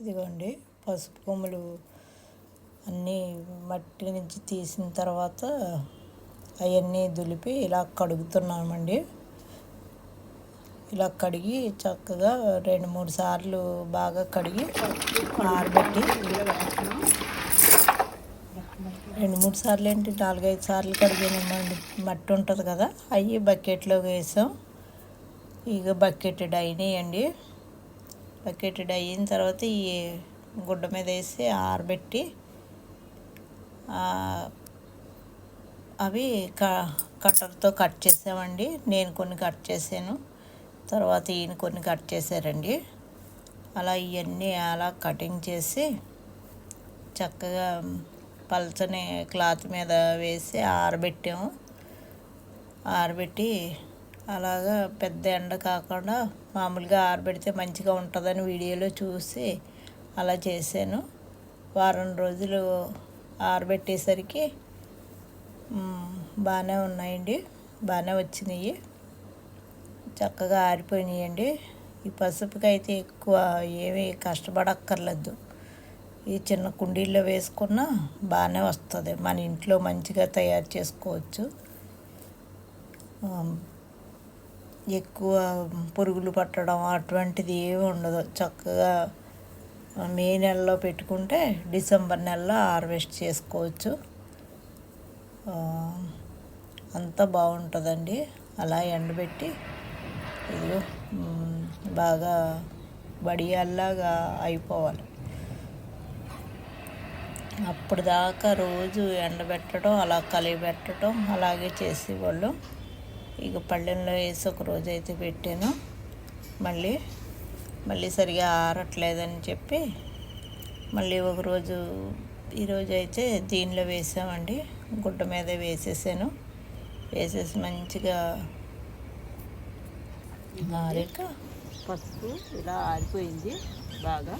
ఇదిగోండి పసుపు కొమ్ములు అన్నీ మట్టి నుంచి తీసిన తర్వాత అవన్నీ దులిపి ఇలా కడుగుతున్నామండి. ఇలా కడిగి చక్కగా రెండు మూడు సార్లు బాగా కడిగి ఆరబెట్టి రెండు మూడు సార్లు ఏంటి నాలుగైదు సార్లు కడిగిన మట్టి ఉంటుంది కదా అవి బకెట్లో వేసాం. ఇక బకెట్ డైనీ అండి బకెటెడ్ అయిన తర్వాత ఈ గుడ్డ మీద వేసి ఆరబెట్టి అవి క కట్టర్తో కట్ చేసామండి. నేను కొన్ని కట్ చేశాను. తర్వాత ఈయన కొన్ని కట్ చేశారండి. అలా ఇవన్నీ అలా కటింగ్ చేసి చక్కగా పలచని క్లాత్ మీద వేసి ఆరబెట్టాము. ఆరబెట్టి అలాగా పెద్ద ఎండ కాకుండా మామూలుగా ఆరబెడితే మంచిగా ఉంటుందని వీడియోలో చూసి అలా చేశాను. వారం రోజులు ఆరబెట్టేసరికి బాగానే ఉన్నాయండి. బాగానే వచ్చినాయి. చక్కగా ఆరిపోయినాయండి. ఈ పసుపుకి అయితే ఎక్కువ ఏమీ కష్టపడక్కర్లేదు. ఈ చిన్న కుండీల్లో వేసుకున్న బాగానే వస్తుంది. మన ఇంట్లో మంచిగా తయారు చేసుకోవచ్చు. ఎక్కువ పురుగులు పట్టడం అటువంటిది ఏమి ఉండదు. చక్కగా మే నెలలో పెట్టుకుంటే డిసెంబర్ నెలలో హార్వెస్ట్ చేసుకోవచ్చు. అంతా బాగుంటుందండి. అలా ఎండబెట్టి ఇదిగో బాగా బడియాల్లాగా అయిపోవాలి. అప్పుడు దాకా రోజు ఎండబెట్టడం అలా కలిపెట్టడం అలాగే చేసేవాళ్ళు. ఇక పళ్ళెంలో వేసి ఒక రోజు అయితే పెట్టాను. మళ్ళీ మళ్ళీ సరిగా ఆరట్లేదని చెప్పి మళ్ళీ ఒకరోజు ఈరోజు అయితే దీనిలో వేసామండి. గుడ్డ మీద వేసేసాను. వేసేసి మంచిగా ఆరాక పసుపు ఇలా ఆరిపోయింది బాగా.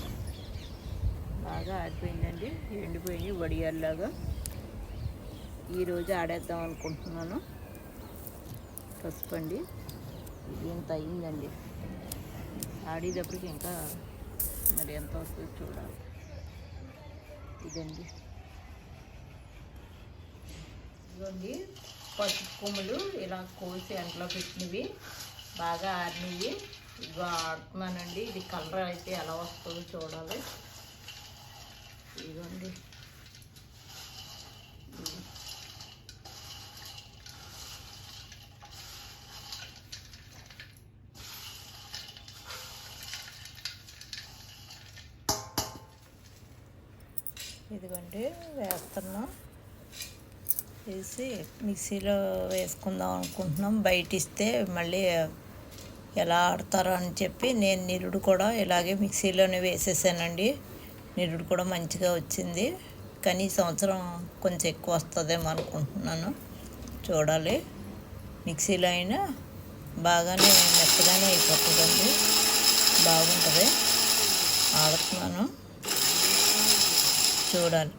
బాగా ఆరిపోయిందండి. ఎండిపోయింది వడియాల్లాగా. ఈరోజు ఆడేద్దాం అనుకుంటున్నాను. పసుపు అండి. ఇది ఎంత అయిందండి. ఆడేటప్పటికి ఇంకా మరి ఎంత వస్తుందో చూడాలి. ఇదండి. ఇదిగోండి పసుపు కొమ్ములు ఇలా కోసి ఎంట్లో పెట్టినవి. బాగా ఆరినవి. ఇదిగో ఆడుతున్నానండి. ఇది కలర్ అయితే ఎలా వస్తుందో చూడాలి. ఇదిగోండి. ఇదిగోండి వేస్తున్నాం. వేసి మిక్సీలో వేసుకుందాం అనుకుంటున్నాం. బయట ఇస్తే మళ్ళీ ఎలా ఆడతారో అని చెప్పి నేను నిరుడు కూడా ఇలాగే మిక్సీలోనే వేసేసానండి. నిరుడు కూడా మంచిగా వచ్చింది. కానీ ఈ సంవత్సరం కొంచెం ఎక్కువ వస్తుందేమో అనుకుంటున్నాను. చూడాలి. మిక్సీలో అయినా బాగానే మెత్తగానే అయిపోతుందండి. బాగుంటుంది. ఆడుతున్నాను. చూడాలి.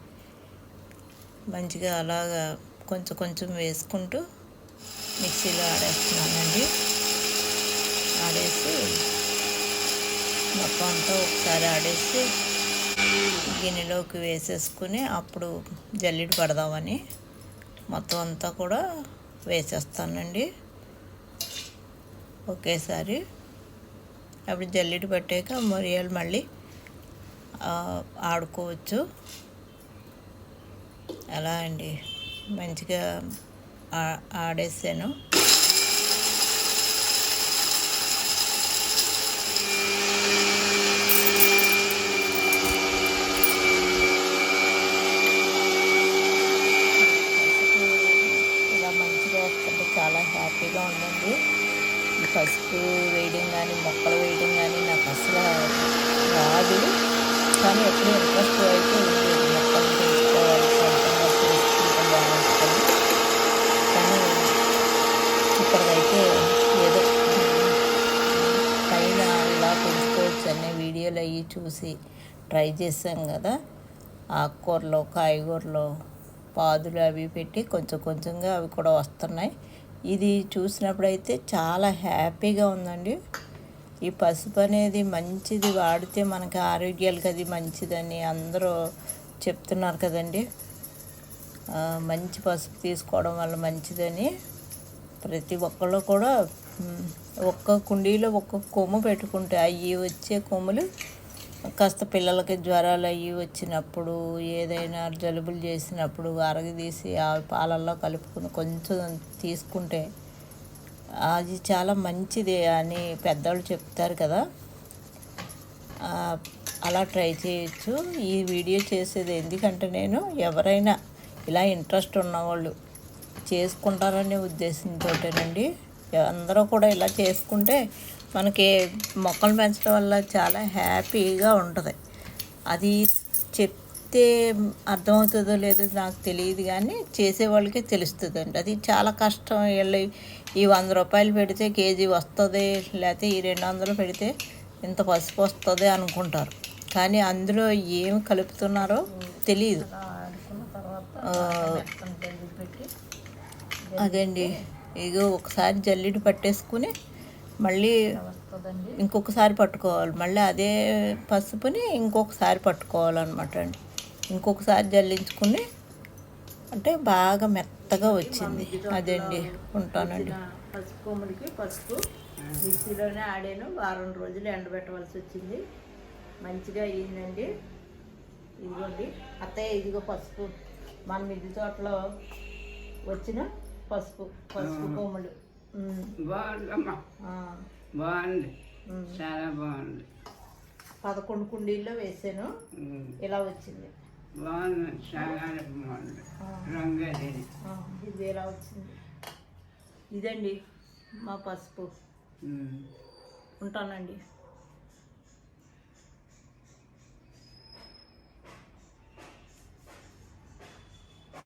మంచిగా అలాగా కొంచెం కొంచెం వేసుకుంటూ మిక్సీలో ఆడేస్తున్నానండి. ఆడేసి మొత్తం అంతా ఒకసారి ఆడేసి గిన్నెలోకి వేసేసుకుని అప్పుడు జల్లిడి పడదామని మొత్తం అంతా కూడా వేసేస్తానండి. ఒకేసారి అప్పుడు జల్లిడి పట్టాక మొరియాలు మళ్ళీ ఆడుకోవచ్చు. అలా అండి? మంచిగా ఆడేసాను. ఇలా మంచిగా వస్తుంది చాలా హ్యాపీగా ఉందండి. పసుపు వేయడం కానీ మొక్కలు వేయడం కానీ నాకు అసలు రాదు. కానీ ఎప్పుడు ఇంట్రెస్ట్ అయితే ఉండేది మొక్కలు పెంచుకోవాలి సొంతంగా చేసుకుంటే బాగుంటుంది కానీ అయితే ఏదో. పైన ఇలా పెంచుకోవచ్చు అనే వీడియోలు అవి చూసి ట్రై చేసాం కదా. ఆకుకూరలు కాయగూరలు పాదులు అవి పెట్టి కొంచెం కొంచెంగా అవి కూడా వస్తున్నాయి. ఇది చూసినప్పుడైతే చాలా హ్యాపీగా ఉందండి. ఈ పసుపు అనేది మంచిది వాడితే మనకి ఆరోగ్యాలకు అది మంచిదని అందరూ చెప్తున్నారు కదండి. మంచి పసుపు తీసుకోవడం వల్ల మంచిదని. ప్రతి ఒక్కళ్ళు కూడా ఒక్క కుండీలో ఒక్క కొమ్ము పెట్టుకుంటే అవి వచ్చే కొమ్ములు కాస్త పిల్లలకి జ్వరాలు అవి వచ్చినప్పుడు ఏదైనా జలుబులు చేసినప్పుడు అరగదీసి ఆ పాలల్లో కలుపుకుని కొంచెం తీసుకుంటే అది చాలా మంచిది అని పెద్దవాళ్ళు చెప్తారు కదా. అలా ట్రై చేయొచ్చు. ఈ వీడియో చేసేది ఎందుకంటే నేను ఎవరైనా ఇలా ఇంట్రెస్ట్ ఉన్నవాళ్ళు చేసుకుంటారనే ఉద్దేశంతోటేనండి. అందరూ కూడా ఇలా చేసుకుంటే మనకి మొక్కలు పెంచడం వల్ల చాలా హ్యాపీగా ఉంటుంది. అది చెప్తే అర్థమవుతుందో లేదో నాకు తెలియదు కానీ చేసేవాళ్ళకే తెలుస్తుంది అండి అది చాలా కష్టం. వీళ్ళు ఈ వంద రూపాయలు పెడితే కేజీ వస్తుంది లేకపోతే ఈ రెండు వందలు పెడితే ఇంత పసుపు వస్తుంది అనుకుంటారు. కానీ అందులో ఏమి కలుపుతున్నారో తెలియదు అదండి. ఇగో ఒకసారి జల్లిడి పట్టేసుకుని మళ్ళీ ఇంకొకసారి పట్టుకోవాలి. మళ్ళీ అదే పసుపుని ఇంకొకసారి పట్టుకోవాలన్నమాట అండి. ఇంకొకసారి జల్లించుకుని అంటే బాగా మెత్తగా వచ్చింది. అదండి. ఉంటానండి. పసుపు కొమ్ములకి పసుపు మిక్సీలోనే ఆడాను. వారం రోజులు ఎండబెట్టవలసి వచ్చింది. మంచిగా అయ్యిందండి ఇదిగోండి. అత్తయ్య ఇదిగో పసుపు. మన మిద్దె తోటలో వచ్చిన పసుపు పసుపు కొమ్ములు. బాగుందమ్మా. బాగుంది. చాలా బాగుంది. పదకొండు కుండీల్లో వేసాను. ఇలా వచ్చింది. బాగుంది. చాలా బాగుంది. రంగు ఇది ఇలా వచ్చింది? ఇదండి మా పసుపు. ఉంటానండి.